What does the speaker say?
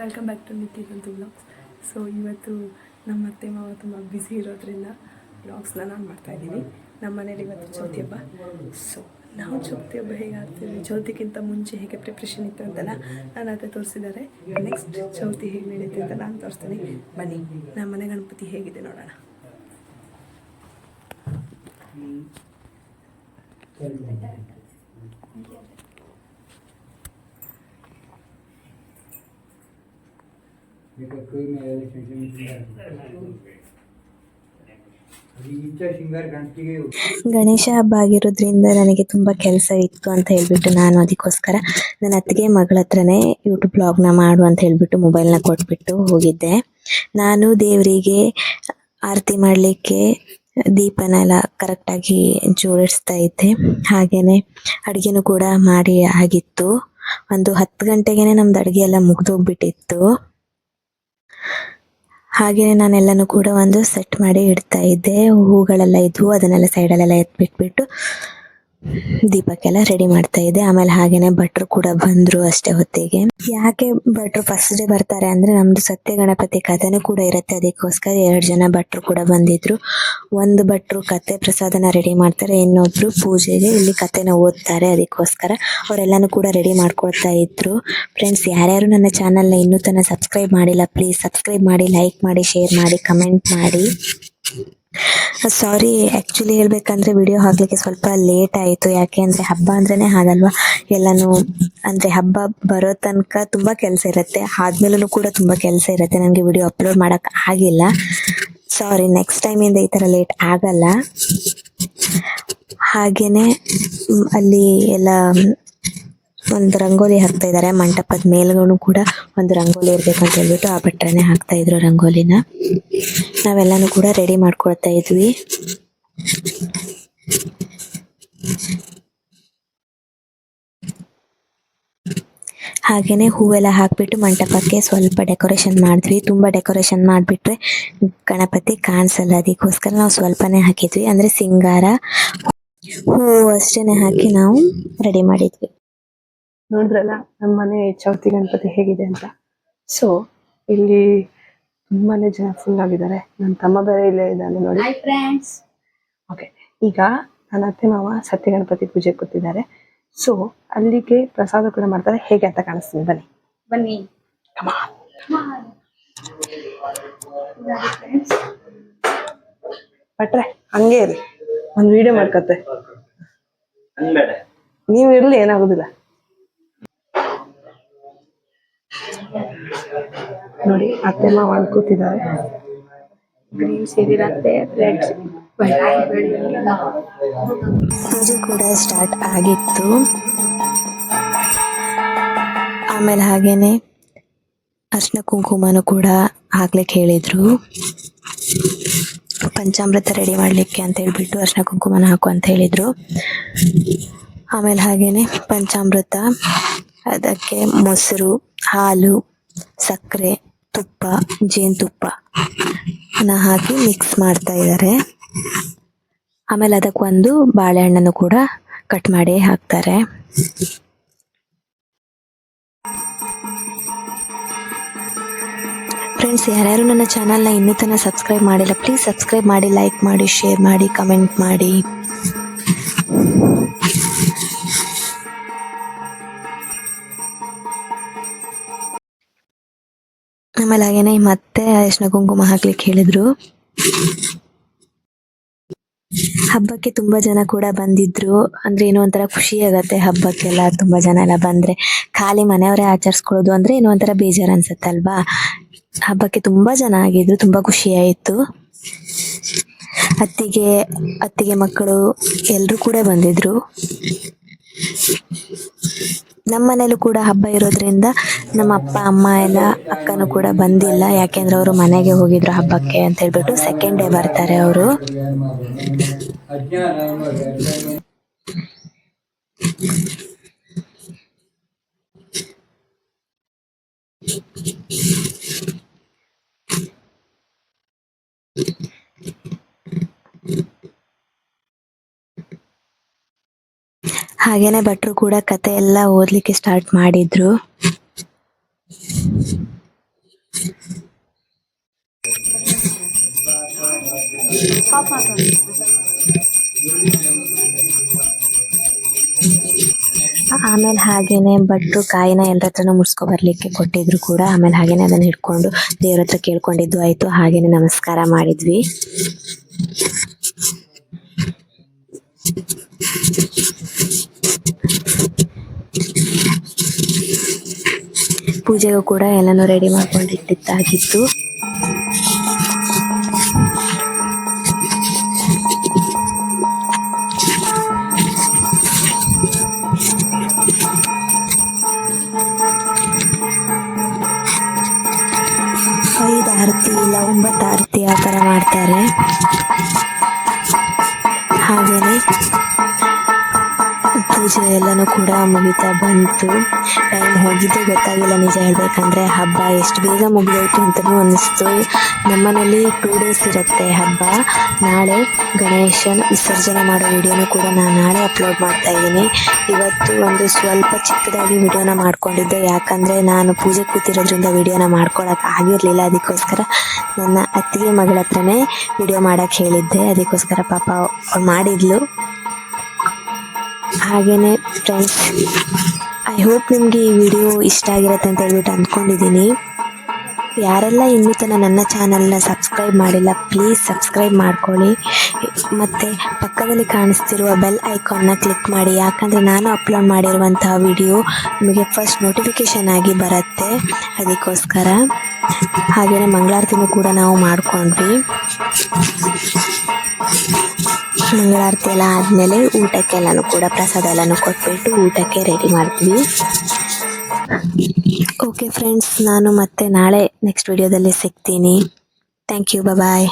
Welcome back to Nithyagantu blogs so ಇವತ್ತು ನಮ್ಮ ಅತ್ತೆ ಮಾವ ತುಂಬ ಬ್ಯುಸಿ ಇರೋದ್ರಿಂದ ಬ್ಲಾಗ್ಸ್ನ ನಾನು ಮಾಡ್ತಾಯಿದ್ದೀನಿ ನಮ್ಮ ಮನೇಲಿ ಇವತ್ತು ಚೌತಿ ಹಬ್ಬ. ಸೊ ನಾವು ಚೌತಿ ಹಬ್ಬ ಹೇಗೆ ಆಗ್ತೀವಿ ಚೌತಿಗಿಂತ ಮುಂಚೆ ಹೇಗೆ ಪ್ರಿಪ್ರೇಷನ್ ಇತ್ತು ಅಂತೆಲ್ಲ ನಾನು ಅದೇ ತೋರಿಸಿದ್ದಾರೆ. ನೆಕ್ಸ್ಟ್ ಚೌತಿ ಹೇಗೆ ನಡೀತೆ ಅಂತ ನಾನು ತೋರಿಸ್ತೀನಿ. ಬನ್ನಿ, ನಮ್ಮ ಮನೆ ಗಣಪತಿ ಹೇಗಿದೆ ನೋಡೋಣ. ಗಣೇಶ ಹಬ್ಬ ಆಗಿರೋದ್ರಿಂದ ನನಗೆ ತುಂಬ ಕೆಲಸ ಇತ್ತು ಅಂತ ಹೇಳ್ಬಿಟ್ಟು ನಾನು ಅದಕ್ಕೋಸ್ಕರ ನನ್ನ ಅತ್ತಿಗೆ ಮಗಳ ಹತ್ರನೇ ಯೂಟ್ಯೂಬ್ ಬ್ಲಾಗ್ನ ಮಾಡು ಅಂತ ಹೇಳ್ಬಿಟ್ಟು ಮೊಬೈಲ್ನ ಕೊಟ್ಬಿಟ್ಟು ಹೋಗಿದ್ದೆ. ನಾನು ದೇವರಿಗೆ ಆರತಿ ಮಾಡಲಿಕ್ಕೆ ದೀಪನೆಲ್ಲ ಕರೆಕ್ಟಾಗಿ ಜೋಡಿಸ್ತಾ ಇದ್ದೆ. ಹಾಗೆಯೇ ಅಡುಗೆನೂ ಕೂಡ ಮಾಡಿ ಆಗಿತ್ತು. ಒಂದು ಹತ್ತು ಗಂಟೆಗೆ ನಮ್ದು ಅಡುಗೆ ಎಲ್ಲ ಮುಗ್ದೋಗ್ಬಿಟ್ಟಿತ್ತು. ಹಾಗೆಯೇ ನಾನೆಲ್ಲನೂ ಕೂಡ ಒಂದು ಸೆಟ್ ಮಾಡಿ ಇಡ್ತಾ ಇದ್ದೆ. ಹೂಗಳೆಲ್ಲ ಇದ್ವು ಅದನ್ನೆಲ್ಲ ಸೈಡಲ್ಲೆಲ್ಲ ಎತ್ಬಿಟ್ಬಿಟ್ಟು ದೀಪಕ್ಕೆಲ್ಲ ರೆಡಿ ಮಾಡ್ತಾ ಇದ್ದೆ. ಆಮೇಲೆ ಹಾಗೇನೆ ಭಟ್ರು ಕೂಡ ಬಂದ್ರು ಅಷ್ಟೇ ಹೊತ್ತಿಗೆ. ಯಾಕೆ ಭಟ್ರು ಫಸ್ಟ್ ಡೇ ಬರ್ತಾರೆ ಅಂದ್ರೆ ನಮ್ದು ಸತ್ಯ ಗಣಪತಿ ಕಥೆನೂ ಕೂಡ ಇರುತ್ತೆ. ಅದಕ್ಕೋಸ್ಕರ ಎರಡು ಜನ ಭಟ್ರು ಕೂಡ ಬಂದಿದ್ರು. ಒಂದು ಭಟ್ರು ಕತೆ ಪ್ರಸಾದನ ರೆಡಿ ಮಾಡ್ತಾರೆ, ಇನ್ನೊಬ್ರು ಪೂಜೆಗೆ ಇಲ್ಲಿ ಕತೆನ ಓದ್ತಾರೆ. ಅದಕ್ಕೋಸ್ಕರ ಅವರೆಲ್ಲನೂ ಕೂಡ ರೆಡಿ ಮಾಡ್ಕೊಳ್ತಾ ಇದ್ರು. ಫ್ರೆಂಡ್ಸ್ ಯಾರ್ಯಾರು ನನ್ನ ಚಾನಲ್ನ ಇನ್ನೂ ತನಕ ಸಬ್ಸ್ಕ್ರೈಬ್ ಮಾಡಿಲ್ಲ ಪ್ಲೀಸ್ ಸಬ್ಸ್ಕ್ರೈಬ್ ಮಾಡಿ ಲೈಕ್ ಮಾಡಿ ಶೇರ್ ಮಾಡಿ ಕಮೆಂಟ್ ಮಾಡಿ. ಸಾರಿ ಆ್ಯಕ್ಚುಲಿ ಹೇಳ್ಬೇಕಂದ್ರೆ ವಿಡಿಯೋ ಹಾಕ್ಲಿಕ್ಕೆ ಸ್ವಲ್ಪ ಲೇಟ್ ಆಯಿತು. ಯಾಕೆ ಅಂದರೆ ಹಬ್ಬ ಅಂದ್ರೇ ಹಾಗಲ್ವಾ? ಎಲ್ಲನೂ ಅಂದರೆ ಹಬ್ಬ ಬರೋ ತನಕ ತುಂಬ ಕೆಲಸ ಇರುತ್ತೆ. ಆದ್ಮೇಲೂ ಕೂಡ ತುಂಬ ಕೆಲಸ ಇರುತ್ತೆ. ನನಗೆ ವಿಡಿಯೋ ಅಪ್ಲೋಡ್ ಮಾಡೋಕ್ಕೆ ಆಗಿಲ್ಲ. ಸಾರಿ ನೆಕ್ಸ್ಟ್ ಟೈಮಿಂದ ಈ ಥರ ಲೇಟ್ ಆಗಲ್ಲ. ಹಾಗೇ ಅಲ್ಲಿ ಎಲ್ಲ ಒಂದು ರಂಗೋಲಿ ಹಾಕ್ತಾ ಇದ್ದಾರೆ ಮಂಟಪದ ಮೇಲ್ಗೂ ಕೂಡ ಒಂದು ರಂಗೋಲಿ ಇರಬೇಕು ಅಂತ ಹೇಳ್ಬಿಟ್ಟು ಆ ಭಟ್ರನೇ ಹಾಕ್ತಾ ಇದ್ರು ರಂಗೋಲಿನ. ನಾವೆಲ್ಲನೂ ಕೂಡ ರೆಡಿ ಮಾಡ್ಕೊಳ್ತಾ ಇದ್ವಿ. ಹಾಗೇನೆ ಹೂವೆಲ್ಲ ಹಾಕ್ಬಿಟ್ಟು ಮಂಟಪಕ್ಕೆ ಸ್ವಲ್ಪ ಡೆಕೋರೇಷನ್ ಮಾಡಿದ್ವಿ. ತುಂಬ ಡೆಕೋರೇಷನ್ ಮಾಡಿಬಿಟ್ರೆ ಗಣಪತಿ ಕಾಣಿಸಲ್ಲ. ಅದಕ್ಕೋಸ್ಕರ ನಾವು ಸ್ವಲ್ಪನೇ ಹಾಕಿದ್ವಿ. ಅಂದರೆ ಸಿಂಗಾರ ಹೂವು ಅಷ್ಟೇನೆ ಹಾಕಿ ನಾವು ರೆಡಿ ಮಾಡಿದ್ವಿ. ನೋಡಿದ್ರಲ್ಲ ನಮ್ಮ ಮನೆ ಚೌತಿ ಗಣಪತಿ ಹೇಗಿದೆ ಅಂತ. ಸೊ ಇಲ್ಲಿ ತುಂಬಾನೇ ಜನ ಫುಲ್ ಆಗಿದ್ದಾರೆ. ನನ್ನ ತಮ್ಮ ಬೇರೆ ಇಲ್ಲೇ ಇದ್ದಾನೆ ನೋಡಿ. ಓಕೆ ಈಗ ನನ್ನ ಅತ್ತೆ ಮಾವ ಸತ್ಯ ಗಣಪತಿ ಪೂಜೆ ಕೊಟ್ಟಿದ್ದಾರೆ ಸೊ ಅಲ್ಲಿಗೆ ಪ್ರಸಾದ ಕೂಡ ಮಾಡ್ತಾರೆ. ಹೇಗೆ ಅಂತ ಕಾಣಿಸ್ತೀನಿ. ಬನ್ನಿ. ಬನ್ನಿ. ಬಟ್ರೆ ಹಂಗೆ ಇರಲಿ ಒಂದು ವಿಡಿಯೋ ಮಾಡ್ಕತ್ತೆ ನೀವು ಇರ್ಲಿ ಏನಾಗುದಿಲ್ಲ. ನೋಡಿ, ಅತ್ತೆ ಮಾವ ಅಲ್ಲಿ ಕೂತಿದ್ದಾರೆ. ಗ್ರೀನ್ ಸೀರಿರತ್ತೆ ರೆಡ್ ಪೂಜೆ ಕೂಡ ಸ್ಟಾರ್ಟ್ ಆಗಿತ್ತು. ಆಮೇಲೆ ಹಾಗೇನೆ ಅರ್ಶಿನ ಕುಂಕುಮನೂ ಕೂಡ ಹಾಕ್ಲಿಕ್ಕೆ ಹೇಳಿದ್ರು ಪಂಚಾಮೃತ ರೆಡಿ ಮಾಡ್ಲಿಕ್ಕೆ ಅಂತ ಹೇಳ್ಬಿಟ್ಟು ಅರ್ಶಿನ ಕುಂಕುಮನ ಹಾಕು ಅಂತ ಹೇಳಿದ್ರು. ಆಮೇಲೆ ಹಾಗೇನೆ ಪಂಚಾಮೃತ, ಅದಕ್ಕೆ ಮೊಸರು, ಹಾಲು, ಸಕ್ಕರೆ ತುಪ್ಪ ಜೇನುತುಪ್ಪ ಹಾಕಿ ಮಿಕ್ಸ್ ಮಾಡ್ತಾ ಇದ್ದಾರೆ ಆಮೇಲೆ ಅದಕ್ಕೆ ಒಂದು ಬಾಳೆಹಣ್ಣನ್ನು ಕೂಡ ಕಟ್ ಮಾಡಿ ಹಾಕ್ತಾರೆ. ಫ್ರೆಂಡ್ಸ್ ಯಾರ್ಯಾರು ನನ್ನ ಚಾನಲ್ನ ಇನ್ನೂ ತನಕ ಸಬ್ಸ್ಕ್ರೈಬ್ ಮಾಡಿಲ್ಲ ಪ್ಲೀಸ್ ಸಬ್ಸ್ಕ್ರೈಬ್ ಮಾಡಿ ಲೈಕ್ ಮಾಡಿ ಶೇರ್ ಮಾಡಿ ಕಮೆಂಟ್ ಮಾಡಿ. ಆಮೇಲೆ ಹಾಗೇನೆ ಮತ್ತೆ ಅರಿಶಿನ ಕುಂಕುಮ ಹಾಕ್ಲಿಕ್ಕೆ ಹೇಳಿದ್ರು. ಹಬ್ಬಕ್ಕೆ ತುಂಬಾ ಜನ ಕೂಡ ಬಂದಿದ್ರು. ಅಂದ್ರೆ ಏನೋ ಒಂಥರ ಖುಷಿ ಆಗತ್ತೆ ಹಬ್ಬಕ್ಕೆಲ್ಲ. ತುಂಬಾ ಜನ ಎಲ್ಲ ಬಂದ್ರೆ ಖಾಲಿ ಮನೆಯವರೇ ಆಚರಿಸ್ಕೊಳ್ಳೋದು ಅಂದ್ರೆ ಏನೋ ಒಂಥರ ಬೇಜಾರು ಅನ್ಸತ್ತಲ್ವಾ? ಹಬ್ಬಕ್ಕೆ ತುಂಬಾ ಜನ ಆಗಿದ್ರು. ತುಂಬಾ ಖುಷಿ ಆಯ್ತು. ಅತ್ತಿಗೆ ಅತ್ತಿಗೆ ಮಕ್ಕಳು ಎಲ್ಲರೂ ಕೂಡ ಬಂದಿದ್ರು. ನಮ್ಮ ಮನೇಲೂ ಕೂಡ ಹಬ್ಬ ಇರೋದ್ರಿಂದ ನಮ್ಮ ಅಪ್ಪ, ಅಮ್ಮ ಎಲ್ಲ ಅಕ್ಕನೂ ಕೂಡ ಬಂದಿಲ್ಲ. ಯಾಕೆಂದ್ರೆ ಅವರು ಮನೆಗೆ ಹೋಗಿದ್ರು ಹಬ್ಬಕ್ಕೆ ಅಂತ ಹೇಳ್ಬಿಟ್ಟು ಸೆಕೆಂಡ್ ಡೇ ಬರ್ತಾರೆ ಅವರು. ಹಾಗೇನೆ ಭಟ್ರು ಕೂಡ ಕತೆ ಎಲ್ಲ ಓದ್ಲಿಕ್ಕೆ ಸ್ಟಾರ್ಟ್ ಮಾಡಿದ್ರು. ಆಮೇಲೆ ಹಾಗೇನೆ ಭಟ್ರು ಕಾಯಿನ ಎಲ್ಲರ ಹತ್ರನೂ ಮುಡ್ಸ್ಕೊ ಬರ್ಲಿಕ್ಕೆ ಕೊಟ್ಟಿದ್ರು ಕೂಡ. ಆಮೇಲೆ ಹಾಗೇನೆ ಅದನ್ನ ಹಿಡ್ಕೊಂಡು ದೇವ್ರ ಹತ್ರ ಕೇಳ್ಕೊಂಡಿದ್ದು ಆಯ್ತು. ಹಾಗೇನೆ ನಮಸ್ಕಾರ ಮಾಡಿದ್ವಿ. ಪೂಜೆಗೂ ಕೂಡ ಎಲ್ಲಾನು ರೆಡಿ ಮಾಡ್ಕೊಂಡಿಟ್ಟಿದ್ದಾಗಿತ್ತು ಐದು ಆರತಿ ಇಲ್ಲ ಒಂಬತ್ತು ಆರತಿ ಆ ಥರ ಮಾಡ್ತಾರೆ. ಹಾಗೇನೆ ಪೂಜೆ ಎಲ್ಲನೂ ಕೂಡ ಮುಗಿತಾ ಬಂತು. ಟೈಮ್ ಹೋಗಿದ್ದೇ ಗೊತ್ತಾಗಿಲ್ಲ ನಿಜ ಹೇಳ್ಬೇಕಂದ್ರೆ ಹಬ್ಬ ಎಷ್ಟು ಬೇಗ ಮುಗಿದೋಯ್ತು ಅಂತಲೂ ಅನ್ನಿಸ್ತು ನಮ್ಮನೇಲಿ ಟೂ ಡೇಸ್ ಇರುತ್ತೆ ಹಬ್ಬ. ನಾಳೆ ಗಣೇಶನ ವಿಸರ್ಜನೆ ಮಾಡೋ ವಿಡಿಯೋನು ಕೂಡ ನಾನು ನಾಳೆ ಅಪ್ಲೋಡ್ ಮಾಡ್ತಾ ಇದ್ದೀನಿ. ಇವತ್ತು ಒಂದು ಸ್ವಲ್ಪ ಚಿಕ್ಕದಾಗಿ ವಿಡಿಯೋನ ಮಾಡ್ಕೊಂಡಿದ್ದೆ. ಯಾಕಂದರೆ ನಾನು ಪೂಜೆ ಕೂತಿರೋದ್ರಿಂದ ವಿಡಿಯೋನ ಮಾಡ್ಕೊಳಕ್ಕೆ ಆಗಿರಲಿಲ್ಲ. ಅದಕ್ಕೋಸ್ಕರ ನನ್ನ ಅತ್ತಿಗೆ ಮಗಳ ಹತ್ರನೇ ವಿಡಿಯೋ ಮಾಡೋಕ್ಕೆ ಹೇಳಿದ್ದೆ. ಅದಕ್ಕೋಸ್ಕರ ಪಾಪ ಮಾಡಿದ್ಲು. ಹಾಗೇನೆ ಫ್ರೆಂಡ್ಸ್ ಐ ಹೋಪ್ ನಿಮಗೆ ಈ ವಿಡಿಯೋ ಇಷ್ಟ ಆಗಿರುತ್ತೆ ಅಂತ ಹೇಳ್ಬಿಟ್ಟು ಅಂದ್ಕೊಂಡಿದ್ದೀನಿ. ಯಾರೆಲ್ಲ ಇನ್ನೂ ತನಕ ನನ್ನ ಚಾನಲ್ನ ಸಬ್ಸ್ಕ್ರೈಬ್ ಮಾಡಿಲ್ಲ ಪ್ಲೀಸ್ ಸಬ್ಸ್ಕ್ರೈಬ್ ಮಾಡ್ಕೊಳ್ಳಿ. ಮತ್ತು ಪಕ್ಕದಲ್ಲಿ ಕಾಣಿಸ್ತಿರುವ ಬೆಲ್ ಐಕಾನ್ನ ಕ್ಲಿಕ್ ಮಾಡಿ. ಯಾಕಂದರೆ ನಾನು ಅಪ್ಲೋಡ್ ಮಾಡಿರುವಂತಹ ವಿಡಿಯೋ ನಿಮಗೆ ಫಸ್ಟ್ ನೋಟಿಫಿಕೇಷನ್ ಆಗಿ ಬರುತ್ತೆ. ಅದಕ್ಕೋಸ್ಕರ ಹಾಗೆಯೇ ಮಂಗಳಾರತಿನೂ ಕೂಡ ನಾವು ಮಾಡಿಕೊಂಡ್ವಿ. ಮಂಗಳಾರತಿ ಎಲ್ಲ ಆದಮೇಲೆ ಊಟಕ್ಕೆಲ್ಲನೂ ಕೂಡ ಪ್ರಸಾದ ಎಲ್ಲನೂ ಕೊಟ್ಬಿಟ್ಟು ಊಟಕ್ಕೆ ರೆಡಿ ಮಾಡ್ತೀವಿ. ಓಕೆ ಫ್ರೆಂಡ್ಸ್ ನಾನು ಮತ್ತೆ ನಾಳೆ ನೆಕ್ಸ್ಟ್ ವಿಡಿಯೋದಲ್ಲಿ ಸಿಗ್ತೀನಿ. Thank you bye